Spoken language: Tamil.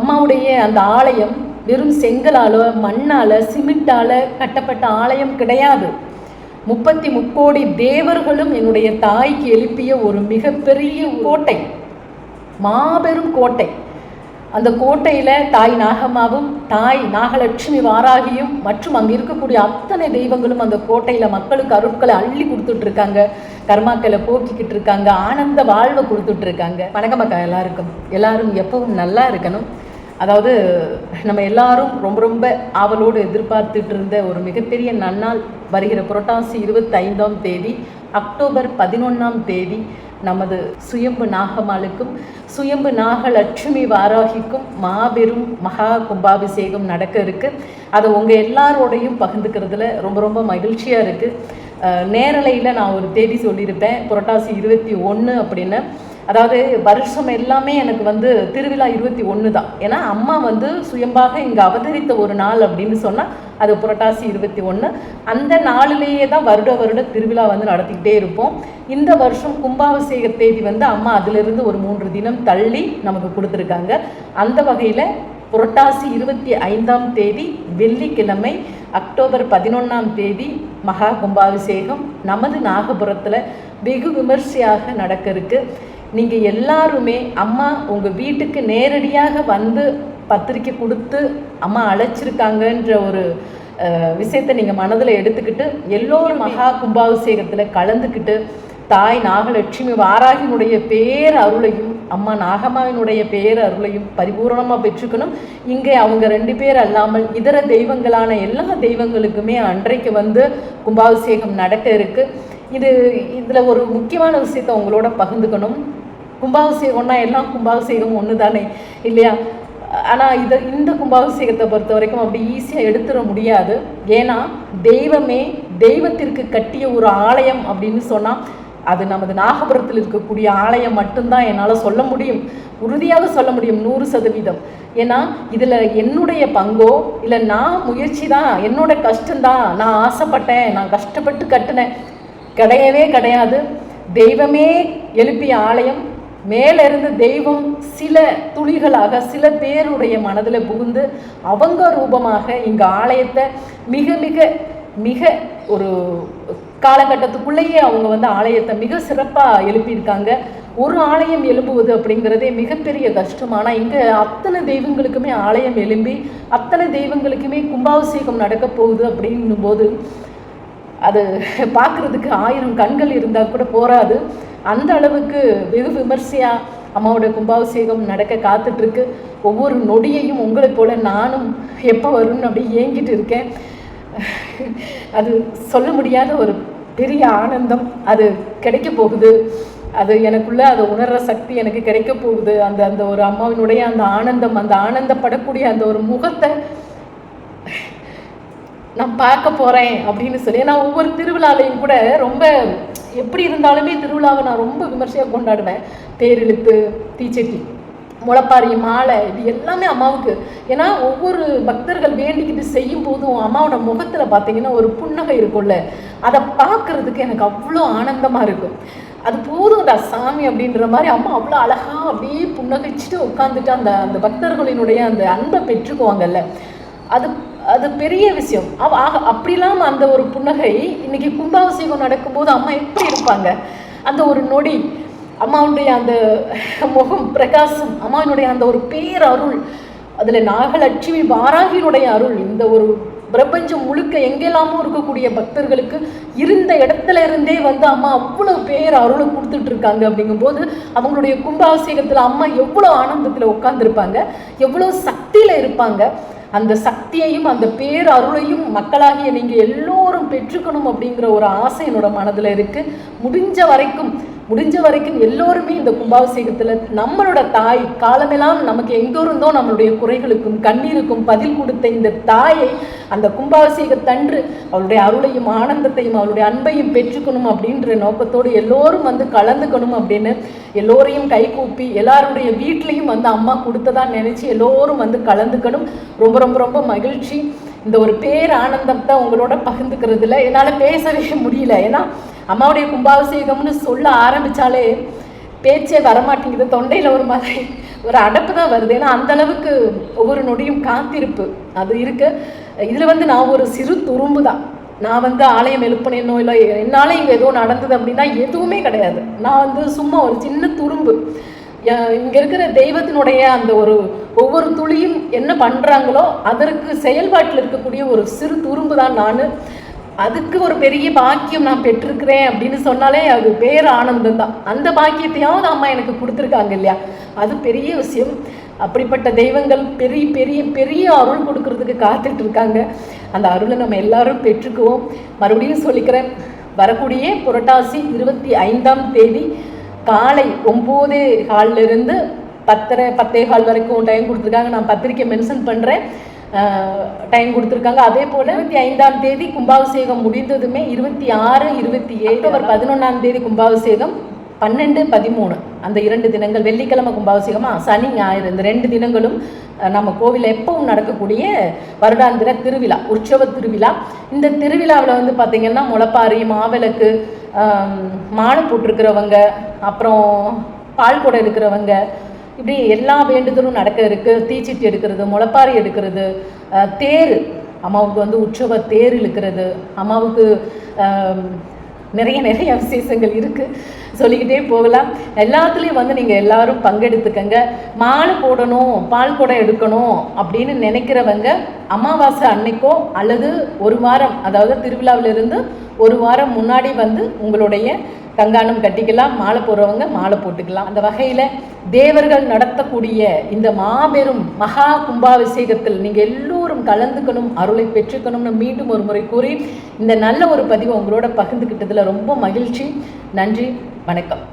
அம்மாவுடைய அந்த ஆலயம் வெறும் செங்கலால் மண்ணால சிமெண்டால கட்டப்பட்ட ஆலயம் கிடையாது. முப்பத்தி முக்கோடி தேவர்களும் என்னுடைய தாய்க்கு எழுப்பிய ஒரு மிகப்பெரிய கோட்டை மாபெரும் கோட்டை. அந்த கோட்டையில் தாய் நாகம்மாவும் தாய் நாகலட்சுமி வாராகியும் மற்றும் அங்கே இருக்கக்கூடிய அத்தனை தெய்வங்களும் அந்த கோட்டையில் மக்களுக்கு அருட்களை அள்ளி கொடுத்துட்டு இருக்காங்க. கர்மாக்களை போக்கிக்கிட்டு இருக்காங்க. ஆனந்த வாழ்வை கொடுத்துட்டு இருக்காங்க. வணக்கம் எல்லாருக்கும். எல்லாரும் எப்பவும் நல்லா இருக்கணும். அதாவது நம்ம எல்லாரும் ரொம்ப ரொம்ப ஆவலோடு எதிர்பார்த்துட்டு இருந்த ஒரு மிகப்பெரிய நன்னாள் வருகிற புரட்டாசி இருபத்தைந்தாம் தேதி அக்டோபர் பதினொன்றாம் தேதி நமது சுயம்பு நாகம்மாளுக்கும் சுயம்பு நாகலட்சுமி வாராகிக்கும் மாபெரும் மகா கும்பாபிஷேகம் நடக்க இருக்கு. அதை உங்கள் எல்லாரோடையும் பகிர்ந்துக்கிறதுல ரொம்ப ரொம்ப மகிழ்ச்சியாக இருக்குது நேரலையில் நான் ஒரு தேதி சொல்லியிருப்பேன் புரட்டாசி இருபத்தி ஒன்று அப்படின்னு. அதாவது வருஷம் எல்லாமே எனக்கு வந்து திருவிழா இருபத்தி ஒன்று தான் ஏன்னா அம்மா வந்து சுயம்பாக இங்கே அவதரித்த ஒரு நாள் அப்படின்னு சொன்னால் அது புரட்டாசி இருபத்தி ஒன்று அந்த நாளிலேயே தான் வருட வருட திருவிழா வந்து நடத்திக்கிட்டே இருப்போம். இந்த வருஷம் கும்பாபிஷேக தேதி வந்து அம்மா அதிலிருந்து ஒரு மூன்று தினம் தள்ளி நமக்கு கொடுத்துருக்காங்க. அந்த வகையில் புரட்டாசி இருபத்தி ஐந்தாம் தேதி வெள்ளிக்கிழமை அக்டோபர் பதினொன்றாம் தேதி மகா கும்பாபிஷேகம் நமது நாகபுரத்தில் வெகு விமர்சையாக நடக்க இருக்குது நீங்கள் எல்லாருமே அம்மா உங்கள் வீட்டுக்கு நேரடியாக வந்து பத்திரிக்கை கொடுத்து அம்மா அழைச்சிருக்காங்கன்ற ஒரு விஷயத்தை நீங்கள் மனதில் எடுத்துக்கிட்டு எல்லோரும் மகா கும்பாபிஷேகத்தில் கலந்துக்கிட்டு தாய் நாகலட்சுமி வாராகினுடைய பேர் அருளையும் அம்மா நாகம்மாவினுடைய பேர் அருளையும் பரிபூரணமாக பெற்றுக்கணும். இங்கே அவங்க ரெண்டு பேர் அல்லாமல் இதர தெய்வங்களான எல்லா தெய்வங்களுக்குமே அன்றைக்கு வந்து கும்பாபிஷேகம் நடக்க இருக்கு. இது இதில் ஒரு முக்கியமான விஷயத்தை உங்களோட பகிர்ந்துக்கணும். கும்பாபிஷேகம்னா எல்லாம் கும்பாபிஷேகம் ஒன்று தானே இல்லையா? ஆனால் இதை இந்த கும்பாபிஷேகத்தை பொறுத்த வரைக்கும் அப்படி ஈஸியாக எடுத்துட முடியாது. ஏன்னா தெய்வமே தெய்வத்திற்கு கட்டிய ஒரு ஆலயம் அப்படின்னு சொன்னால் அது நமது நாகபுரத்தில் இருக்கக்கூடிய ஆலயம் மட்டும்தான் என்னால் சொல்ல முடியும். உறுதியாக சொல்ல முடியும் நூறு சதவீதம். ஏன்னா இதில் என்னுடைய பங்கோ இல்லை நான் முயற்சி தான் என்னோட கஷ்டம்தான் நான் ஆசைப்பட்டேன் நான் கஷ்டப்பட்டு கட்டினேன். கிடையவே கிடையாது. தெய்வமே எழுப்பிய ஆலயம் மேலிருந்து தெய்வம் சில துளிகளாக சில பேருடைய மனதில் புகுந்து அவங்க ரூபமாக இங்கே ஆலயத்தை மிக மிக மிக ஒரு காலகட்டத்துக்குள்ளேயே அவங்க வந்து ஆலயத்தை மிக சிறப்பாக எழுப்பியிருக்காங்க. ஒரு ஆலயம் எழும்புவது அப்படிங்கிறதே மிகப்பெரிய கஷ்டம். ஆனால் இங்கே அத்தனை தெய்வங்களுக்குமே ஆலயம் எழும்பி அத்தனை தெய்வங்களுக்குமே கும்பாபிஷேகம் நடக்க போகுது அப்படின்னும் போது அது பார்க்குறதுக்கு ஆயிரம் கண்கள் இருந்தால் கூட போராது அந்த அளவுக்கு வெகு விமர்சையாக அம்மாவோட கும்பாபிஷேகம் நடக்க காத்துட்ருக்கு. ஒவ்வொரு நொடியையும் உங்களைப் போல நானும் எப்போ வரும்னு அப்படியே ஏங்கிட்டு இருக்கேன். அது சொல்ல முடியாத ஒரு பெரிய ஆனந்தம் அது கிடைக்க போகுது. அது எனக்குள்ள அதை உணர்ற சக்தி எனக்கு கிடைக்க போகுது. அந்த அந்த ஒரு அம்மாவினுடைய அந்த ஆனந்தம் அந்த ஆனந்தப்படக்கூடிய அந்த ஒரு முகத்தை நான் பார்க்க போகிறேன் அப்படின்னு சொல்லி. ஏன்னா ஒவ்வொரு திருவிழாலையும் கூட ரொம்ப எப்படி இருந்தாலுமே திருவிழாவை நான் ரொம்ப விமர்சையாக கொண்டாடுவேன். தேர் இழுத்து தீச்சட்டி முளைப்பாரி மாலை இது எல்லாமே அம்மாவுக்கு. ஏன்னா ஒவ்வொரு பக்தர்கள் வேண்டிக்கிட்டு செய்யும் போதும் அம்மாவோட முகத்தில் பார்த்தீங்கன்னா ஒரு புன்னகை இருக்கும்ல. அதை பார்க்கறதுக்கு எனக்கு அவ்வளோ ஆனந்தமாக இருக்கும். அது போதும் அந்த சாமி அப்படின்ற மாதிரி அம்மா அவ்வளோ அழகாக அப்படியே புன்னகைச்சிட்டு உட்காந்துட்டு அந்த அந்த பக்தர்களினுடைய அந்த அன்பை பெற்றுக்குவாங்கல்ல. அது அது பெரிய விஷயம். அவ ஆக- அப்படிலாம் அந்த ஒரு புன்னகை இன்னைக்கு கும்பாபிஷேகம் நடக்கும்போது அம்மா எப்படி இருப்பாங்க? அந்த ஒரு நொடி அம்மாவுடைய அந்த முகம் பிரகாசம் அம்மாவினுடைய அந்த ஒரு பேர் அருள் அதில் நாகலட்சுமி வாராகினுடைய அருள் இந்த ஒரு பிரபஞ்சம் முழுக்க எங்கெல்லாமோ இருக்கக்கூடிய பக்தர்களுக்கு இருந்த இடத்துல இருந்தே வந்து அம்மா அவ்வளோ பேர் அருளை கொடுத்துட்டு இருக்காங்க அப்படிங்கும்போது அவங்களுடைய கும்பாபிஷேகத்தில் அம்மா எவ்வளோ ஆனந்தத்தில் உட்காந்துருப்பாங்க எவ்வளோ சக்தியில் இருப்பாங்க. அந்த சக்தியையும் அந்த பேர் அருளையும் மக்களாகிய நீங்கள் எல்லோரும் பெற்றுக்கணும் அப்படிங்கிற ஒரு ஆசை என்னோட மனதில் இருக்குது முடிஞ்ச வரைக்கும் முடிஞ்ச வரைக்கும் எல்லோருமே இந்த கும்பாபிஷேகத்தில் நம்மளோட தாய் காலமெல்லாம் நமக்கு எங்கிருந்தோ நம்மளுடைய குறைகளுக்கும் கண்ணீருக்கும் பதில் கொடுத்த இந்த தாயை அந்த கும்பாபிஷேகத்தன்று அவளுடைய அருளையும் ஆனந்தத்தையும் அவளுடைய அன்பையும் பெற்றுக்கணும் அப்படின்ற நோக்கத்தோடு எல்லோரும் வந்து கலந்துக்கணும் அப்படின்னு எல்லோரையும் கைகூப்பி எல்லாருடைய வீட்லேயும் வந்து அம்மா கொடுத்ததா நினச்சி எல்லோரும் வந்து கலந்துக்கணும். ரொம்ப ரொம்ப ரொம்ப மகிழ்ச்சி. இந்த ஒரு பேர் ஆனந்தத்தை உங்களோட பகிர்ந்துக்கிறதுல என்னால் பேசவே முடியல. ஏன்னா அம்மாவுடைய கும்பாபிஷேகம்னு சொல்ல ஆரம்பித்தாலே பேச்சே வரமாட்டேங்குது. தொண்டையில் ஒரு மாதிரி ஒரு அடப்பு தான் வருது. ஏன்னா அந்த அளவுக்கு ஒவ்வொரு நொடியும் காத்திருப்பு அது இருக்கு. இதில் வந்து நான் ஒரு சிறு துரும்பு தான். நான் வந்து ஆலயம் எழுப்பினேனோ இல்லை என்னால் இங்கே ஏதோ நடந்தது அப்படின்னா எதுவுமே கிடையாது. நான் வந்து சும்மா ஒரு சின்ன துரும்பு. இங்கே இருக்கிற தெய்வத்தினுடைய அந்த ஒரு ஒவ்வொரு துளியும் என்ன பண்ணுறாங்களோ அதற்கு செயல்பாட்டில் இருக்கக்கூடிய ஒரு சிறு துரும்பு தான் நான். அதுக்கு ஒரு பெரிய பாக்கியம் நான் பெற்றிருக்கிறேன் அப்படின்னு சொன்னாலே அது பேர் ஆனந்தம் தான். அந்த பாக்கியத்தையாவது அம்மா எனக்கு கொடுத்துருக்காங்க இல்லையா? அது பெரிய விஷயம். அப்படிப்பட்ட தெய்வங்கள் பெரிய பெரிய பெரிய அருள் கொடுக்கறதுக்கு காத்துட்டு இருக்காங்க. அந்த அருளை நம்ம எல்லாரும் பெற்றுக்குவோம். மறுபடியும் சொல்லிக்கிறேன் வரக்கூடிய புரட்டாசி இருபத்தி ஐந்தாம் தேதி காலை ஒம்பது காலிலிருந்து பத்தரை பத்தே கால் வரைக்கும் டைம் கொடுத்துருக்காங்க. நான் பத்திரிக்கை மென்ஷன் பண்ணுறேன் டைம் கொடுத்துருக்காங்க. அதே போல் இருபத்தி ஐந்தாம் தேதி கும்பாபிஷேகம் முடிந்ததுமே இருபத்தி ஆறு இருபத்தி ஏழு ஒரு பதினொன்றாம் தேதி கும்பாபிஷேகம் பன்னெண்டு பதிமூணு. அந்த இரண்டு தினங்கள் வெள்ளிக்கிழமை கும்பாபிஷேகமா? சனி ஞாயிறு. இந்த ரெண்டு தினங்களும் நம்ம கோவிலில் எப்பவும் நடக்கக்கூடிய வருடாந்திர திருவிழா உற்சவ திருவிழா. இந்த திருவிழாவில் வந்து பார்த்திங்கன்னா முளைப்பாரி மாவிளக்கு மாலை போட்டிருக்கிறவங்க அப்புறம் பால் குடம் எடுக்கிறவங்க இப்படி எல்லா வேண்டுதலும் நடக்க இருக்கு தீச்சிட்டு எடுக்கிறது முளப்பாரி எடுக்கிறது தேர். அம்மாவுக்கு வந்து உற்சவ தேர் இழுக்கிறது. அம்மாவுக்கு நிறைய நிறைய விசேஷங்கள் இருக்குது சொல்லிக்கிட்டே போகலாம். எல்லாத்துலேயும் வந்து நீங்கள் எல்லாரும் பங்கெடுத்துக்கங்க. மாலை போடணும் பால் குடம் எடுக்கணும் அப்படின்னு நினைக்கிறவங்க அமாவாசை அன்னைக்கோ அல்லது ஒரு வாரம் அதாவது திருவிழாவிலிருந்து ஒரு வாரம் முன்னாடி வந்து உங்களுடைய கங்காணம் கட்டிக்கலாம் மாலை போடுறவங்க மாலை போட்டுக்கலாம். அந்த வகையில் தேவர்கள் நடத்தக்கூடிய இந்த மாபெரும் மகா கும்பாபிஷேகத்தில் நீங்கள் எல்லோரும் கலந்துக்கணும் அருளை பெற்றுக்கணும்னு மீண்டும் ஒரு முறை கூறி இந்த நல்ல ஒரு பதிவை உங்களோட பகிர்ந்துக்கிட்டதில் ரொம்ப மகிழ்ச்சி. நன்றி வணக்கம்.